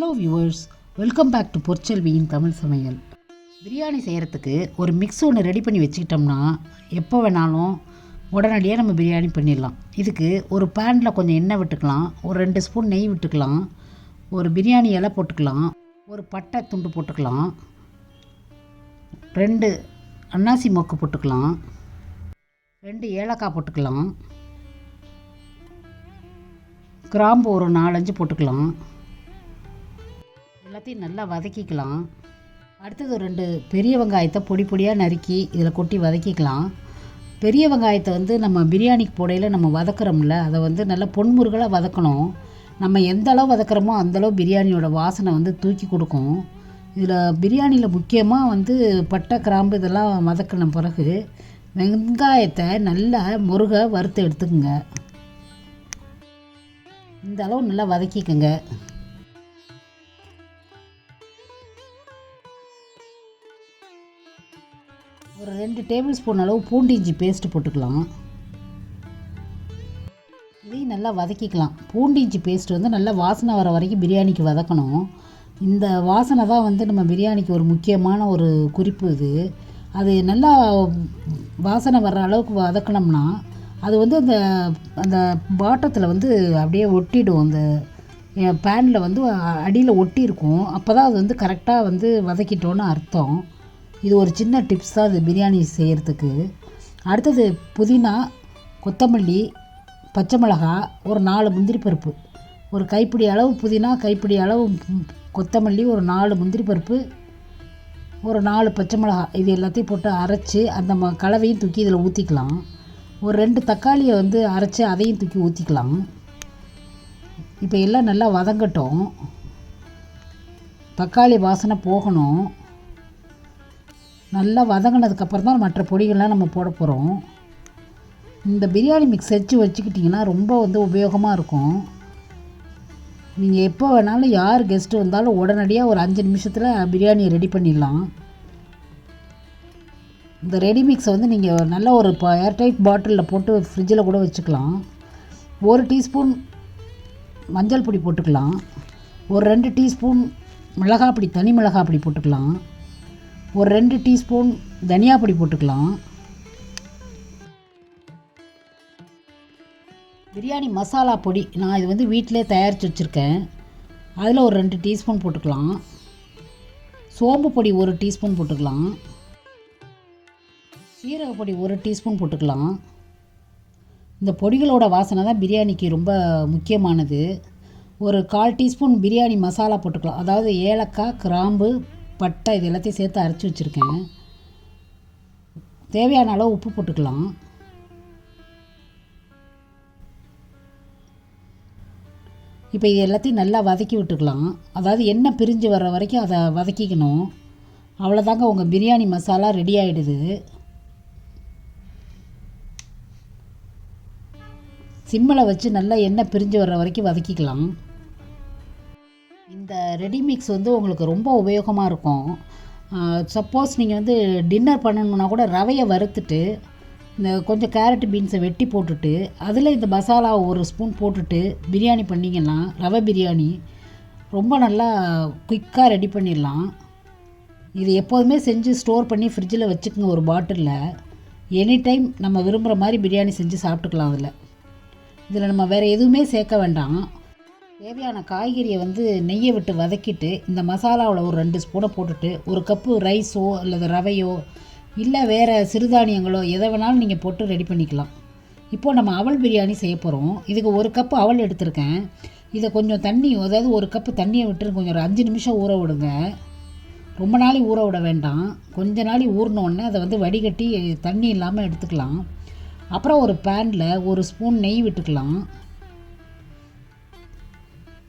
Hello viewers welcome back to பொற்செல்வியின் Tamil சமையல் பிரியாணி செய்கிறதுக்கு ஒரு மிக்ஸ் ஒன்று ரெடி பண்ணி வச்சுக்கிட்டோம்னா எப்போ வேணாலும் உடனடியாக நம்ம பிரியாணி பண்ணிடலாம். இதுக்கு ஒரு பேனில் கொஞ்சம் எண்ணெய் விட்டுக்கலாம் ஒரு ரெண்டு ஸ்பூன் நெய் விட்டுக்கலாம் ஒரு பிரியாணி இலை போட்டுக்கலாம் ஒரு பட்டை துண்டு போட்டுக்கலாம் ரெண்டு அன்னாசி மொக்கு போட்டுக்கலாம் ரெண்டு ஏலக்காய் போட்டுக்கலாம் கிராம்பு ஒரு நாலஞ்சு போட்டுக்கலாம் எல்லாத்தையும் நல்லா வதக்கிக்கலாம். அடுத்தது ரெண்டு பெரிய வெங்காயத்தை பொடி பொடியாக நறுக்கி இதில் கொட்டி வதக்கிக்கலாம். பெரிய வெங்காயத்தை வந்து நம்ம பிரியாணிக்கு போடையில் நம்ம வதக்குறோம்ல அதை வந்து நல்லா பொன்முருகலாக வதக்கணும். நம்ம எந்த அளவு வதக்குறோமோ அந்தளவு பிரியாணியோட வாசனை வந்து தூக்கி கொடுக்கும். இதில் பிரியாணியில் முக்கியமாக வந்து பட்டை கிராம்பு இதெல்லாம் வதக்கின பிறகு வெங்காயத்தை நல்லா முருக வறுத்து எடுத்துக்கோங்க. இந்த அளவு நல்லா வதக்கிக்கோங்க. ஒரு ரெண்டு டேபிள் ஸ்பூன் அளவு பூண்டு இஞ்சி பேஸ்ட்டு போட்டுக்கலாம். இதையும் நல்லா வதக்கிக்கலாம். பூண்டு இஞ்சி பேஸ்ட் வந்து நல்லா வாசனை வர வரைக்கும் பிரியாணிக்கு வதக்கணும். இந்த வாசனை தான் வந்து நம்ம பிரியாணிக்கு ஒரு முக்கியமான ஒரு குறிப்பு இது. அது நல்லா வாசனை வர்ற அளவுக்கு வதக்கினோம்னா அது வந்து அந்த அந்த பாட்டத்தில் வந்து அப்படியே ஒட்டிடும். அந்த பேனில் வந்து அடியில் ஒட்டி இருக்கும் அப்போ தான் அது வந்து கரெக்டாக வந்து வதக்கிட்டோன்னு அர்த்தம். இது ஒரு சின்ன டிப்ஸ் தான் இது பிரியாணி செய்கிறதுக்கு அடுத்தது புதினா கொத்தமல்லி பச்சை மிளகா ஒரு நாலு முந்திரி பருப்பு ஒரு கைப்பிடி அளவு புதினா கைப்பிடி அளவு கொத்தமல்லி ஒரு நாலு முந்திரி பருப்பு ஒரு நாலு பச்சை மிளகா. இது எல்லாத்தையும் போட்டு அரைச்சி அந்த ம கலவையும் தூக்கி இதில் ஊற்றிக்கலாம் ஒரு ரெண்டு தக்காளியை வந்து அரைச்சி அதையும் தூக்கி ஊற்றிக்கலாம் இப்போ எல்லாம் நல்லா வதங்கட்டும். தக்காளி வாசனை போகணும். நல்லா வதங்கினதுக்கப்புறம் தான் மற்ற பொடிகள்லாம் நம்ம போட போகிறோம் இந்த பிரியாணி மிக்ஸ் வச்சு வச்சுக்கிட்டிங்கன்னா ரொம்ப வந்து உபயோகமாக இருக்கும். நீங்கள் எப்போ வேணாலும் யார் கெஸ்ட்டு வந்தாலும் உடனடியாக ஒரு அஞ்சு நிமிஷத்தில் பிரியாணியை ரெடி பண்ணிடலாம். இந்த ரெடி மிக்ஸை வந்து நீங்கள் நல்ல ஒரு ஏர்டைட் பாட்டிலில் போட்டு ஃப்ரிட்ஜில் கூட வச்சுக்கலாம். ஒரு டீஸ்பூன் மஞ்சள் பொடி போட்டுக்கலாம். ஒரு ரெண்டு டீஸ்பூன் மிளகாப்பொடி தனி மிளகாப்பொடி போட்டுக்கலாம். ஒரு ரெண்டு டீஸ்பூன் தனியா பொடி போட்டுக்கலாம். பிரியாணி மசாலா பொடி நான் இது வந்து வீட்டிலே தயாரித்து வச்சுருக்கேன். அதில் ஒரு ரெண்டு டீஸ்பூன் போட்டுக்கலாம். சோம்பு பொடி ஒரு டீஸ்பூன் போட்டுக்கலாம். சீரக பொடி ஒரு டீஸ்பூன் போட்டுக்கலாம். இந்த பொடிகளோட வாசனை தான் பிரியாணிக்கு ரொம்ப முக்கியமானது. ஒரு கால் டீஸ்பூன் பிரியாணி மசாலா போட்டுக்கலாம். அதாவது ஏலக்காய் கிராம்பு பட்டை இது எல்லாத்தையும் சேர்த்து அரைச்சி வச்சுருக்கேன். தேவையான அளவு உப்பு போட்டுக்கலாம். இப்போ இது எல்லாத்தையும் நல்லா வதக்கி விட்டுக்கலாம். அதாவது எண்ணெய் பிரிஞ்சு வர்ற வரைக்கும் அதை வதக்கிக்கணும். அவ்வளோதாங்க உங்கள் பிரியாணி மசாலா ரெடி ஆகிடுது சிம்மில் வச்சு நல்லா எண்ணெய் பிரிஞ்சு வர்ற வரைக்கும் வதக்கிக்கலாம். இந்த ரெடி மிக்ஸ் வந்து உங்களுக்கு ரொம்ப உபயோகமாக இருக்கும். சப்போஸ் நீங்கள் வந்து டின்னர் பண்ணணுன்னா கூட ரவையை வறுத்துட்டு இந்த கொஞ்சம் கேரட் பீன்ஸை வெட்டி போட்டுட்டு அதில் இந்த மசாலா ஒரு ஸ்பூன் போட்டுட்டு பிரியாணி பண்ணிங்கன்னா ரவை பிரியாணி ரொம்ப நல்லா குயிக்காக ரெடி பண்ணிடலாம். இது எப்போதுமே செஞ்சு ஸ்டோர் பண்ணி ஃப்ரிட்ஜில் வச்சுக்கோங்க ஒரு பாட்டிலில் எனி டைம் நம்ம விரும்புகிற மாதிரி பிரியாணி செஞ்சு சாப்பிட்டுக்கலாம் அதில். இதில் நம்ம வேறு எதுவுமே சேர்க்க வேண்டாம். தேவையான காய்கறியை வந்து நெய்யை விட்டு வதக்கிட்டு இந்த மசாலாவில் ஒரு ரெண்டு ஸ்பூனை போட்டுட்டு ஒரு கப்பு ரைஸோ அல்லது ரவையோ இல்லை வேறு சிறுதானியங்களோ எதை வேணாலும் நீங்கள் போட்டு ரெடி பண்ணிக்கலாம். இப்போது நம்ம அவல் பிரியாணி செய்ய போகிறோம் இதுக்கு ஒரு கப்பு அவல் எடுத்திருக்கேன். இதை கொஞ்சம் தண்ணி அதாவது ஒரு கப்பு தண்ணியை விட்டு கொஞ்சம் ஒரு அஞ்சு நிமிஷம் ஊற விடுங்க. ரொம்ப நாளை ஊற விட வேண்டாம். கொஞ்ச நாளை ஊறினோடனே அதை வந்து வடிகட்டி தண்ணி இல்லாமல் எடுத்துக்கலாம். அப்புறம் ஒரு பேனில் ஒரு ஸ்பூன் நெய் விட்டுக்கலாம்.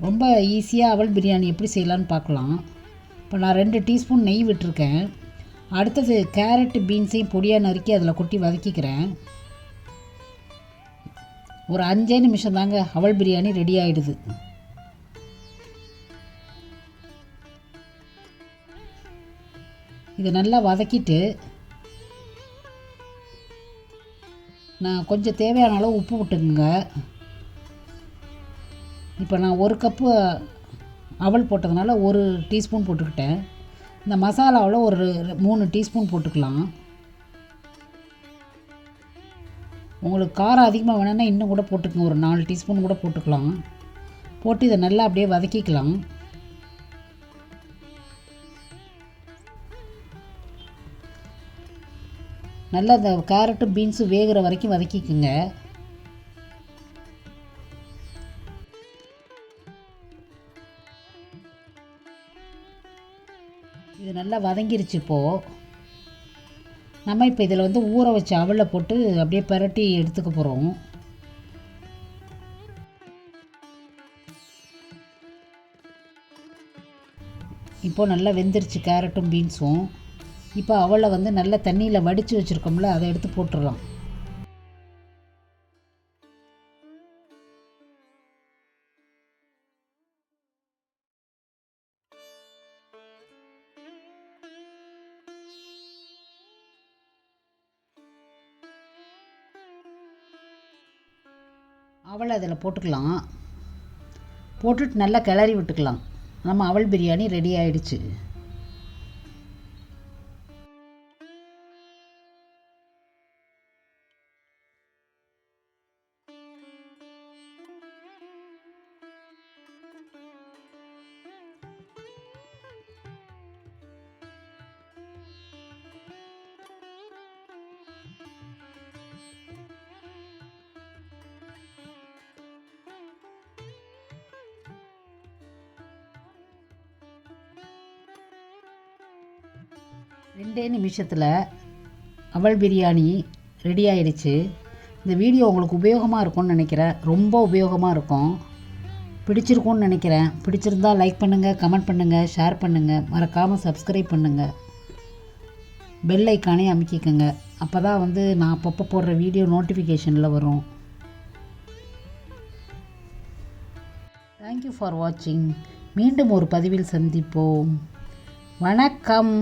ரொம்ப ஈஸியாக அவல் பிரியாணி எப்படி செய்யலான்னு பார்க்கலாம். இப்போ நான் ரெண்டு டீஸ்பூன் நெய் விட்டுருக்கேன். அடுத்தது கேரட்டு பீன்ஸையும் பொடியாக நறுக்கி அதில் கொட்டி வதக்கிக்கிறேன். ஒரு அஞ்சே நிமிஷம் தாங்க அவல் பிரியாணி ரெடி ஆகிடுது இதை நல்லா வதக்கிட்டு நான் கொஞ்சம் தேவையான அளவு உப்பு விட்டுக்குங்க இப்போ நான் ஒரு கப்பு அவல் போட்டதுனால ஒரு டீஸ்பூன் போட்டுக்கிட்டேன். இந்த மசாலாவில் ஒரு மூணு டீஸ்பூன் போட்டுக்கலாம். உங்களுக்கு காரம் அதிகமாக வேணும்னா இன்னும் கூட போட்டுக்கங்க. ஒரு நாலு டீஸ்பூன் கூட போட்டுக்கலாம். போட்டு இதை நல்லா அப்படியே வதக்கிக்கலாம். நல்லா இந்த கேரட்டு பீன்ஸும் வேகிற வரைக்கும் வதக்கிக்குங்க. இது நல்லா வதங்கிருச்சு இப்போது நம்ம இப்போ இதில் வந்து ஊற வச்ச அவலை போட்டு அப்படியே பிரட்டி எடுத்துக்க போகிறோம் இப்போ நல்லா வெந்துருச்சு கேரட்டும் பீன்ஸும். இப்போ அவளை வந்து நல்லா தண்ணியில் வடித்து வச்சுருக்கோம்ல அதை எடுத்து போட்டுடலாம் அவள் அதில் போட்டுக்கலாம். போட்டுட்டு நல்லா கிளறி விட்டுக்கலாம். நம்ம அவல் பிரியாணி ரெடி ஆகிடுச்சு ரெண்டே நிமிஷத்தில் அவல் பிரியாணி ரெடி ஆயிடுச்சு. இந்த வீடியோ உங்களுக்கு உபயோகமாக இருக்கும்னு நினைக்கிறேன். ரொம்ப உபயோகமாக இருக்கும். பிடிச்சிருக்கும்னு நினைக்கிறேன். பிடிச்சிருந்தா லைக் பண்ணுங்கள் கமெண்ட் பண்ணுங்கள் ஷேர் பண்ணுங்கள் மறக்காமல் சப்ஸ்கிரைப் பண்ணுங்கள் பெல் ஐக்கானே அமைக்கிக்கோங்க. அப்போ தான் வந்து நான் அப்பப்போ போடுற வீடியோ நோட்டிஃபிகேஷனில் வரும். தேங்க்யூ ஃபார் வாட்சிங் மீண்டும் ஒரு பதிவில் சந்திப்போம். வணக்கம்.